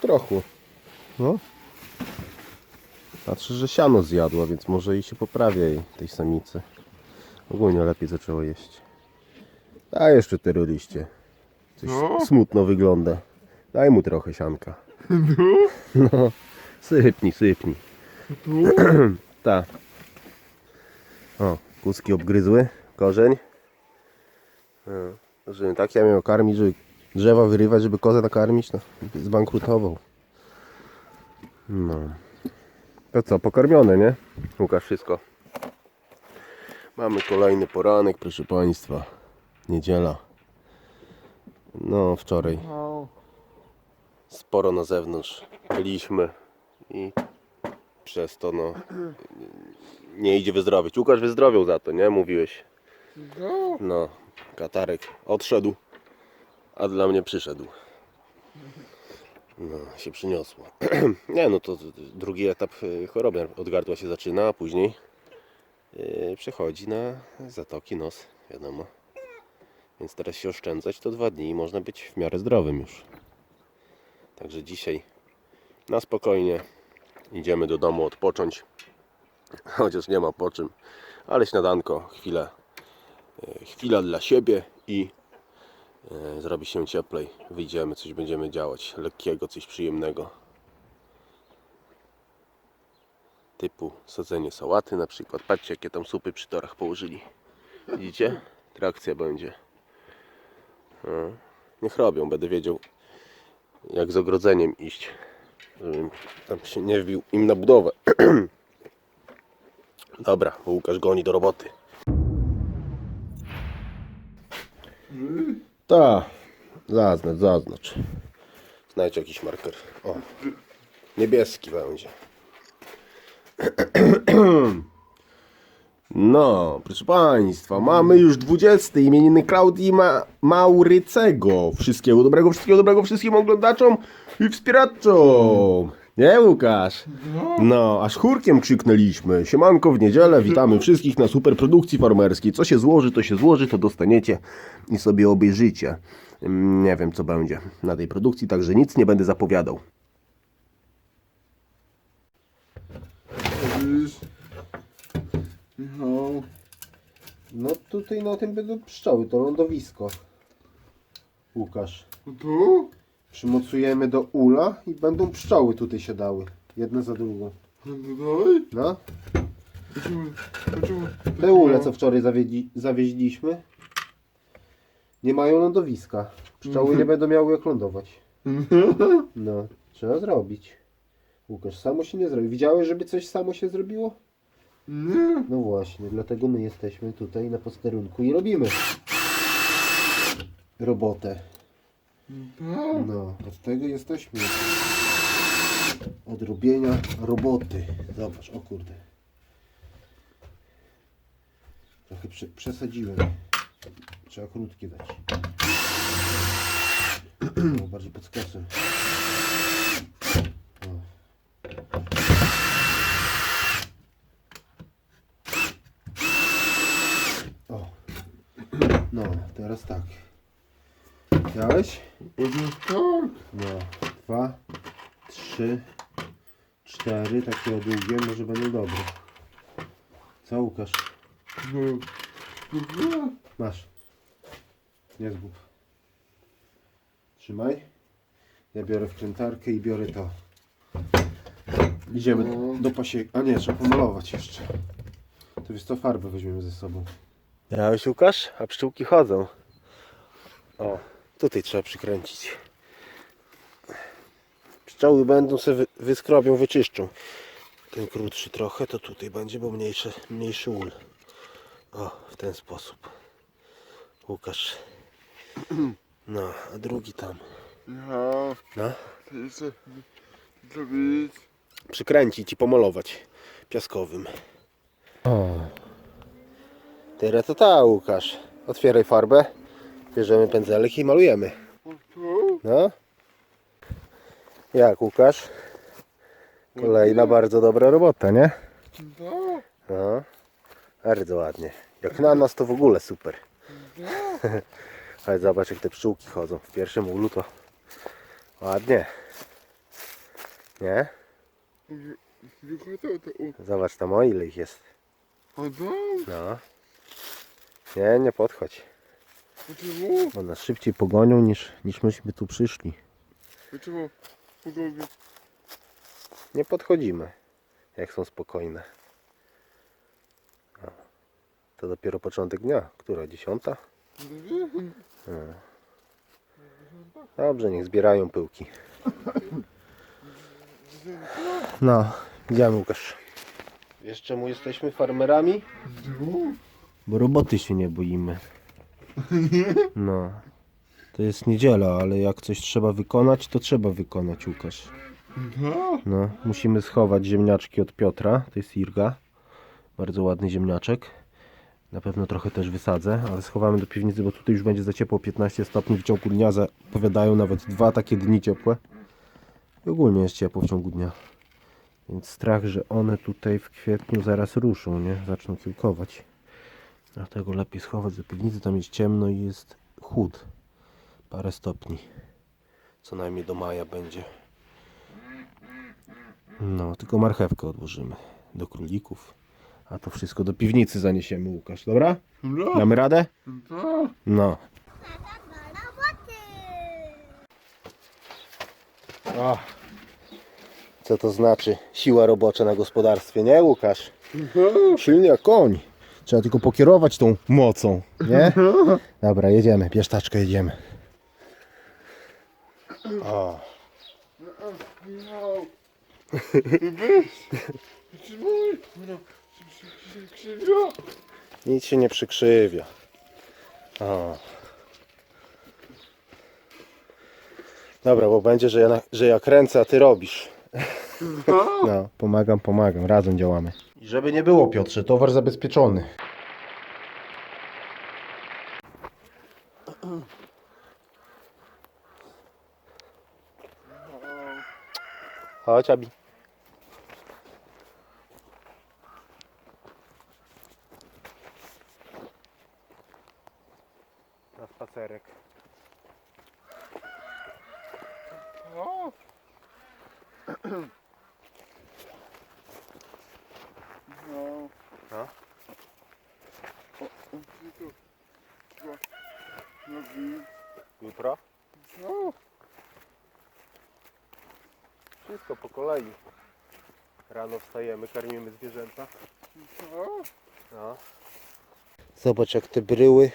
Po trochu. No. Patrzę, że siano zjadła, więc może i się poprawia jej, tej samicy. Ogólnie lepiej zaczęło jeść. A jeszcze te liście. Coś No. smutno wygląda. Daj mu trochę sianka. No. Sypnij, sypnij. Tu? Tak. O, kuski obgryzły korzeń. No, tak ja miał karmić, żeby drzewa wyrywać, żeby kozę nakarmić, no zbankrutował. No. To co, pokarmione, nie? Łukasz, wszystko. Mamy kolejny poranek, proszę Państwa. Niedziela. No, wczoraj No. sporo na zewnątrz byliśmy i przez to no nie idzie wyzdrowieć. Łukasz wyzdrowiał za to, nie? Mówiłeś. No. No, katarek odszedł, a dla mnie przyszedł. No, się przyniosło. nie, no to drugi etap y, choroby od gardła się zaczyna, a później yy, przechodzi na zatoki, nos, wiadomo. Więc teraz się oszczędzać to dwa dni i można być w miarę zdrowym już. Także dzisiaj na spokojnie idziemy do domu odpocząć. Chociaż nie ma po czym, ale śniadanko, chwilę, e, chwila dla siebie i zrobi się cieplej. Wyjdziemy, coś będziemy działać lekkiego, coś przyjemnego. Typu sadzenie sałaty na przykład. Patrzcie jakie tam supy przy torach położyli. Widzicie? Trakcja będzie. No. Niech robią, będę wiedział jak z ogrodzeniem iść, żebym tam się nie wbił im na budowę. Dobra, Łukasz goni do roboty. Tak, zaznacz, zaznacz. Znajdź jakiś marker. O, niebieski będzie. No, proszę Państwa, mamy już 20 imieniny Klaudii Ma Maurycego. Wszystkiego dobrego, wszystkiego dobrego wszystkim oglądaczom i wspieraczom. Nie, Łukasz? No, aż chórkiem krzyknęliśmy. Siemanko w niedzielę, witamy wszystkich na super produkcji farmerskiej. Co się złoży, to się złoży, to dostaniecie i sobie obejrzycie. Mm, Nie wiem, co będzie na tej produkcji, także nic nie będę zapowiadał. No. No tutaj na tym będą pszczoły, to lądowisko. Łukasz. Tu? Przymocujemy do ula i będą pszczoły tutaj siadały. Jedna za drugą. Tutaj? No. Te ule, co wczoraj zawiedzi, zawieźliśmy, nie mają lądowiska. Pszczoły nie będą miały jak lądować. No, trzeba zrobić. Łukasz, samo się nie zrobi. Widziałeś, żeby coś samo się zrobiło? Nie. No właśnie, dlatego my jesteśmy tutaj na posterunku i robimy robotę. No, od tego jesteśmy. Od robienia roboty. Zobacz, o kurde. Trochę prze, przesadziłem. Trzeba krótkie dać. Bardziej pod skosem. O. No, teraz tak. Widziałeś? Chodźmy tak. No, dwa, trzy, cztery, takie długie, może będą dobre. Co Łukasz? No. No. No. Masz. Nie zgub. Trzymaj. Ja biorę wkrętarkę i biorę to. Idziemy do pasiek. A nie, trzeba pomalować jeszcze. To wiesz co, farbę weźmiemy ze sobą. Miałeś Łukasz? A pszczółki chodzą. O, tutaj trzeba przykręcić. Pszczoły będą sobie wy- wyskrobią, wyczyszczą. Ten krótszy trochę to tutaj będzie, bo mniejszy, mniejszy ul. O, w ten sposób. Łukasz. No, a drugi tam. No. Ty chcę zrobić. Przykręcić i pomalować piaskowym. O. Teraz to ta, Łukasz. Otwieraj farbę. Bierzemy pędzelek i malujemy. No. Jak Łukasz? Kolejna bardzo dobra robota, nie? Tak. No. Bardzo ładnie. Jak na nas to w ogóle super. Ale zobacz jak te pszczółki chodzą. W pierwszym ulu to ładnie. Nie? Zobacz tam o ile ich jest. No. Nie, nie podchodź. Bo nas szybciej pogonią niż, niż myśmy tu przyszli. Dlaczego? Nie podchodzimy, jak są spokojne. O, To dopiero początek dnia. Która? Dziesiąta? Dobrze, niech zbierają pyłki. No, idziemy Łukasz. Wiesz czemu jesteśmy farmerami? Bo roboty się nie boimy. No. To jest niedziela, ale jak coś trzeba wykonać, to trzeba wykonać, Łukasz. No, musimy schować ziemniaczki od Piotra. To jest Irga. Bardzo ładny ziemniaczek. Na pewno trochę też wysadzę, ale schowamy do piwnicy, bo tutaj już będzie za ciepło 15 stopni w ciągu dnia. Zapowiadają nawet dwa takie dni ciepłe. I ogólnie jest ciepło w ciągu dnia. Więc strach, że one tutaj w kwietniu zaraz ruszą, nie? Zaczną kiełkować. Dlatego lepiej schować do piwnicy. Tam jest ciemno i jest chłód. Parę stopni. Co najmniej do maja będzie. No, tylko marchewkę odłożymy do królików. A to wszystko do piwnicy zaniesiemy, Łukasz, dobra? Dobra? Damy radę? Tak. No. O, co to znaczy siła robocza na gospodarstwie, nie Łukasz? Silny jak koń. Trzeba tylko pokierować tą mocą, nie? Dobra, jedziemy, bierz taczkę, jedziemy. O. No, nic się nie przykrzywia. O. Dobra, bo będzie, że ja, że ja kręcę, a ty robisz. No, pomagam, pomagam, razem działamy. I żeby nie było, Piotrze, towar zabezpieczony. Chodź, Abi. Na spacerek. O. No. No. Nogi. Jutro? No. Wszystko po kolei. Rano wstajemy, karmimy zwierzęta. No. No. Zobacz jak te bryły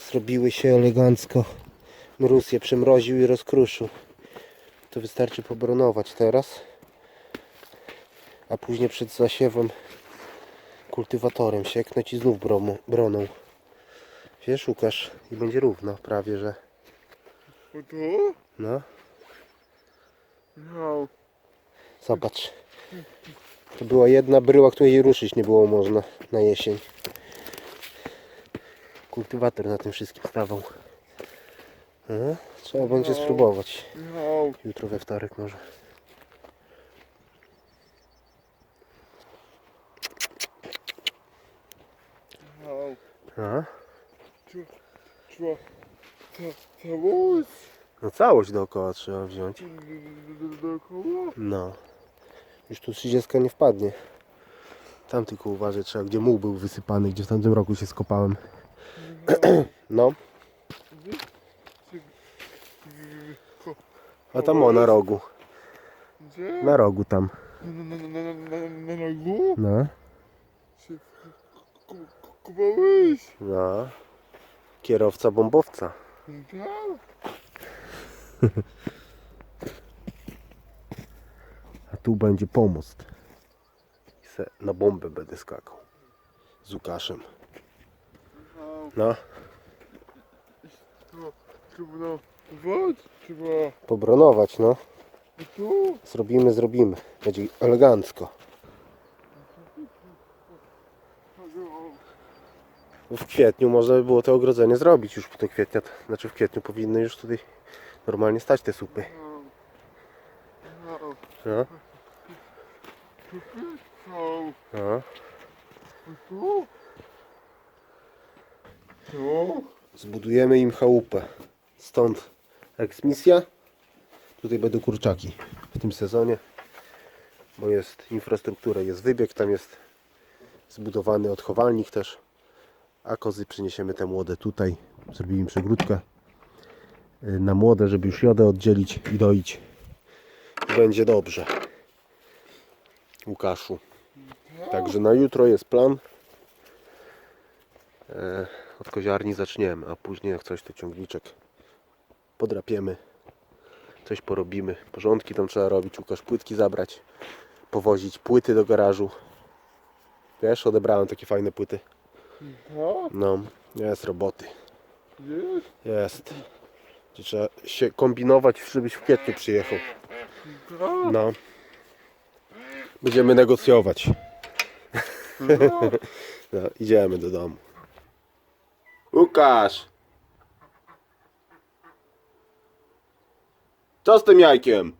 zrobiły się elegancko. Mróz je przymroził i rozkruszył. To wystarczy pobronować teraz. A później przed zasiewem kultywatorem sieknąć i znów bromu, broną. Wiesz, Łukasz, i będzie równo prawie, że. O to? No, No. zobacz. To była jedna bryła, której ruszyć nie było można na jesień. Kultywator na tym wszystkim stawał. No, trzeba będzie spróbować. No. Jutro we wtorek może. No. Trzeba. Całość. no całość dookoła trzeba wziąć. Dookoła. No. Już tu 30 nie wpadnie. Tam tylko uważaj trzeba, gdzie muł był wysypany, gdzie w tamtym roku się skopałem. No, a tam o, na rogu. Gdzie? Na rogu tam. Na, na, na, na, na rogu? No, Się ku- ku- kupowałeś? no. Kierowca bombowca. Tak? A tu będzie pomost. I se na bombę będę skakał. Z Łukaszem. No. No, Trzeba, trzeba pobronować, no. tu? Zrobimy, zrobimy. Będzie elegancko. W kwietniu można by było to ogrodzenie zrobić już do kwietnia. Znaczy w kwietniu powinny już tutaj normalnie stać te supy. No. No. No? Zbudujemy im chałupę. Stąd eksmisja. Tutaj będą kurczaki w tym sezonie. bo jest infrastruktura, jest wybieg, tam jest zbudowany odchowalnik też. A kozy przyniesiemy te młode tutaj. Zrobimy im przegródkę y, na młode, żeby już jodę oddzielić i doić. Będzie dobrze. Łukaszu. Także na jutro jest plan. E, Od koziarni zaczniemy, a później jak coś to ciągniczek podrapiemy. Coś porobimy. Porządki tam trzeba robić. Łukasz płytki zabrać. Powozić płyty do garażu. Wiesz, odebrałem takie fajne płyty. No, No, jest roboty. jest. Jest. Trzeba się kombinować, żebyś w kwietniu przyjechał. No, No. Będziemy negocjować. No, idziemy do domu. Łukasz! Co z tym jajkiem?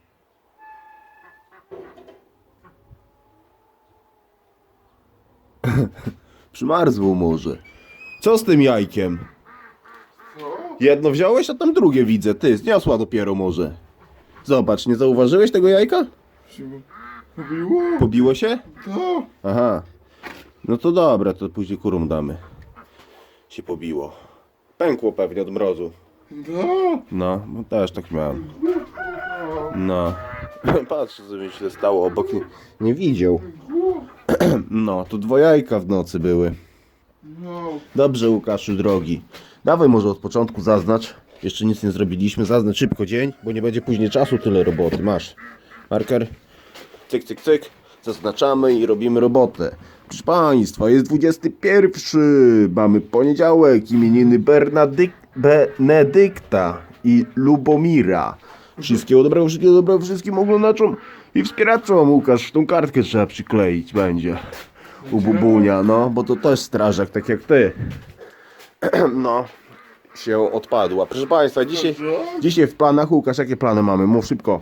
Przymarzło może. Co z tym jajkiem? Jedno wziąłeś, a tam drugie widzę. Ty, zniosła dopiero może. Zobacz, nie zauważyłeś tego jajka? Się pobiło? Pobiło się? To, Aha. No to dobra, to później kurum damy. Się pobiło. Pękło pewnie od mrozu. no, No, też tak miałem. No. Patrz, co mi się stało obok. Nie, nie widział. No, to dwojajka w nocy były. no. Dobrze, Łukaszu, drogi. Dawaj może od początku zaznacz. Jeszcze nic nie zrobiliśmy. Zaznacz szybko dzień, bo nie będzie później czasu tyle roboty. Masz marker. Cyk, cyk, cyk. Zaznaczamy i robimy robotę. Proszę Państwa, jest 21. Mamy poniedziałek. Imieniny Bernadyk Benedykta i Lubomira. Wszystkiego dobrego, wszystkiego dobrego wszystkim oglądaczom i wspieraczom. Łukasz, tą kartkę trzeba przykleić będzie. U Bubunia, no, bo to też strażak, tak jak ty. No, się odpadła. Proszę Państwa, dzisiaj, dzisiaj w planach, Łukasz, jakie plany mamy? Mów szybko.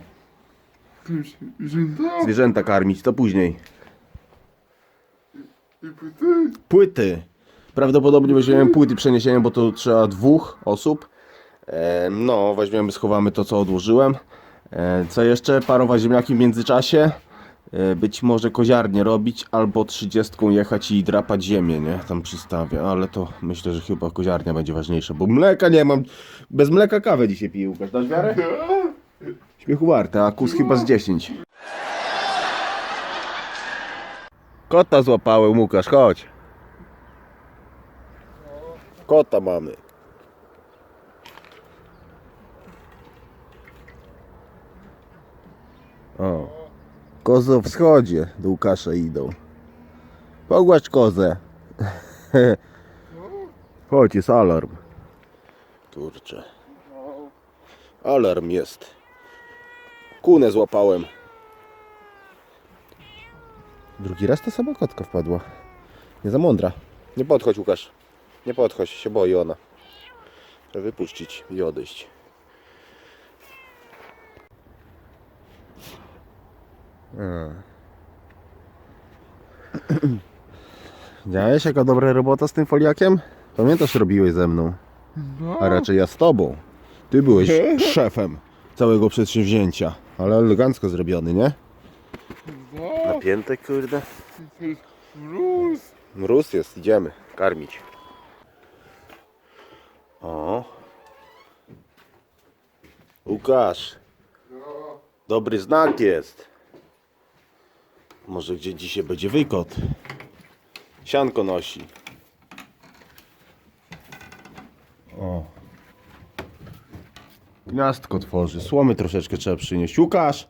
Zwierzęta karmić, to później. Płyty. Prawdopodobnie weźmiemy płyty przeniesienia, bo to trzeba dwóch osób. E, no, weźmiemy, schowamy to, co odłożyłem. E, co jeszcze? Parować ziemniaki w międzyczasie. E, być może koziarnie robić, albo trzydziestką jechać i drapać ziemię, nie? Tam przystawię, ale to myślę, że chyba koziarnia będzie ważniejsza, bo mleka nie mam. Bez mleka kawę dzisiaj piję, Łukasz. Dasz wiarę? Śmiechu warte, a kus chyba z 10. Kota złapałem, Łukasz, chodź. Kota mamy. O. Kozy o wschodzie do Łukasza idą. Pogładź kozę. Chodź, jest alarm. Kurczę. Alarm jest. Kunę złapałem. Drugi raz ta sama kotka wpadła. Nie za mądra. Nie podchodź Łukasz. Nie podchodź, się boi ona. Trzeba wypuścić i odejść. Widziałeś jaka dobra robota z tym foliakiem? Pamiętasz robiłeś ze mną? No, A raczej ja z tobą. Ty byłeś szefem całego przedsięwzięcia. Ale elegancko zrobiony, nie? no. Napięte kurde. Mróz. Mróz jest, idziemy karmić. O. Łukasz. Dobry znak jest. Może gdzie dzisiaj będzie wykot. Sianko nosi. O. Gniazdko tworzy. Słomy troszeczkę trzeba przynieść. Łukasz.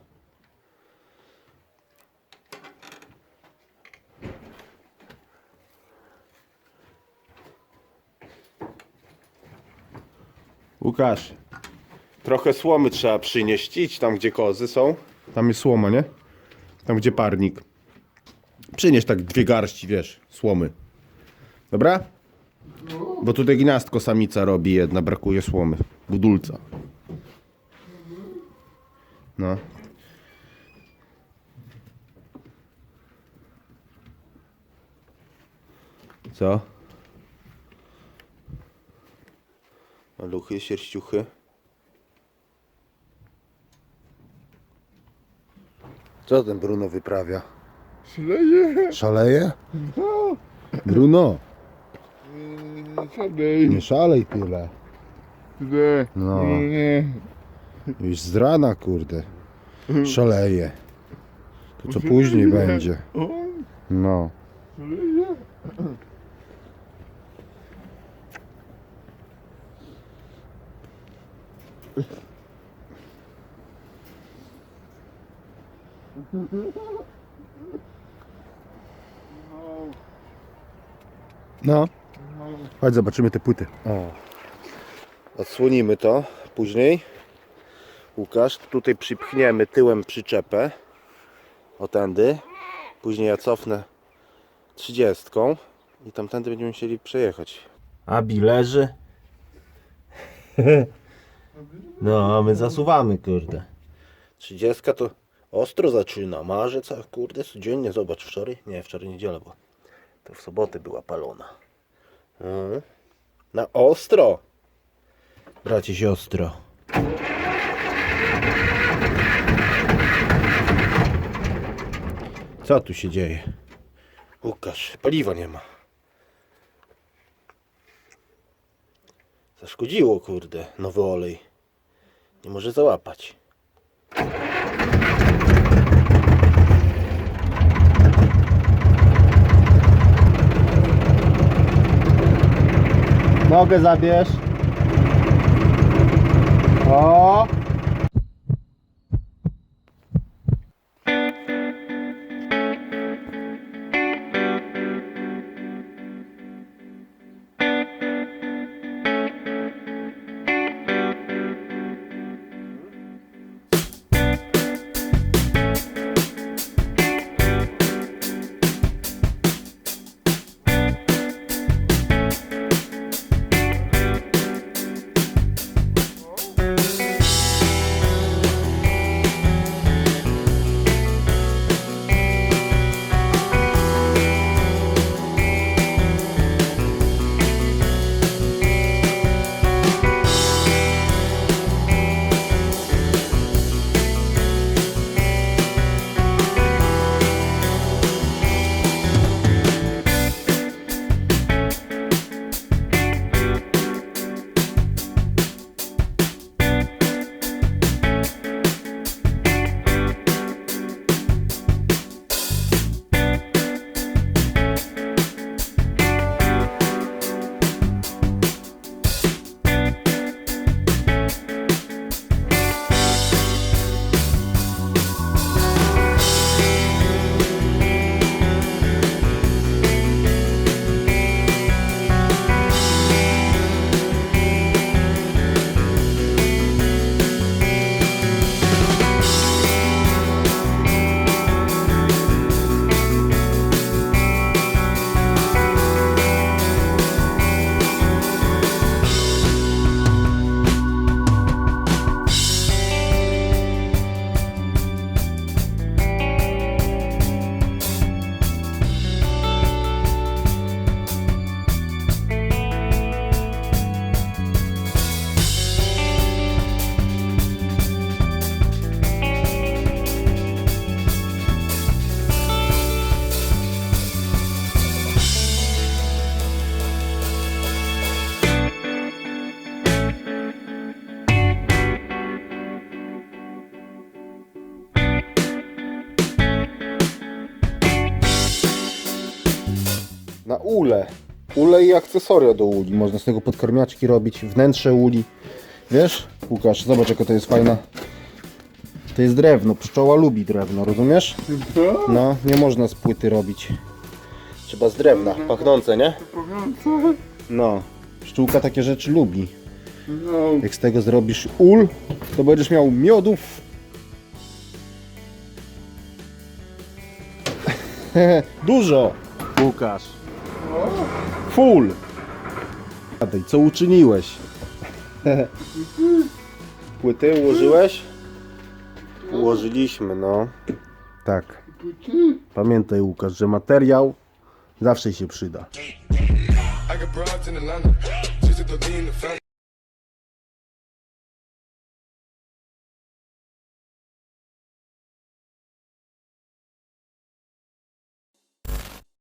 Łukasz, trochę słomy trzeba przynieść. Idź tam, gdzie kozy są. Tam jest słoma, nie? Tam, gdzie parnik. Przynieś tak dwie garści, wiesz, słomy. Dobra? Bo tutaj gniazdko samica robi jedna, brakuje słomy. Budulca. No. Co? Maluchy, sierściuchy. Co ten Bruno wyprawia? Szleje. Szaleje? No. Bruno, Eee, Siadaj. nie szalej tyle. Nie. No. Nie. Już z rana, kurde. Szaleje. To co później będzie. O, No. szleje. No. Chodź zobaczymy te płyty. O. Odsłonimy to później. Łukasz, tutaj przypchniemy tyłem przyczepę. O tędy. Później ja cofnę trzydziestką i tamtędy będziemy musieli przejechać. Abi leży. No, a my zasuwamy, kurde. Trzydziestka to ostro zaczyna. Marzec, a kurde, codziennie, zobacz, wczoraj, nie, wczoraj niedziela była. To w sobotę była palona. Mhm. Na ostro. Bracie siostro. Co tu się dzieje? Łukasz, paliwa nie ma. Zaszkodziło, kurde, nowy olej. Nie może załapać. Nogę zabierz. O! Ule. Ule i akcesoria do uli. Można z tego podkarmiaczki robić, wnętrze uli. Wiesz, Łukasz, zobacz jaka to jest fajna. To jest drewno, pszczoła lubi drewno, rozumiesz? No, nie można z płyty robić. Trzeba z drewna, pachnące, nie? No, pszczółka takie rzeczy lubi. No. Jak z tego zrobisz ul, to będziesz miał miodów. Dużo! Łukasz. Full! Gadaj, co uczyniłeś? Płyty ułożyłeś? Ułożyliśmy, no. Tak. Pamiętaj Łukasz, że materiał zawsze się przyda. I got broads in Atlanta, just to lean the family.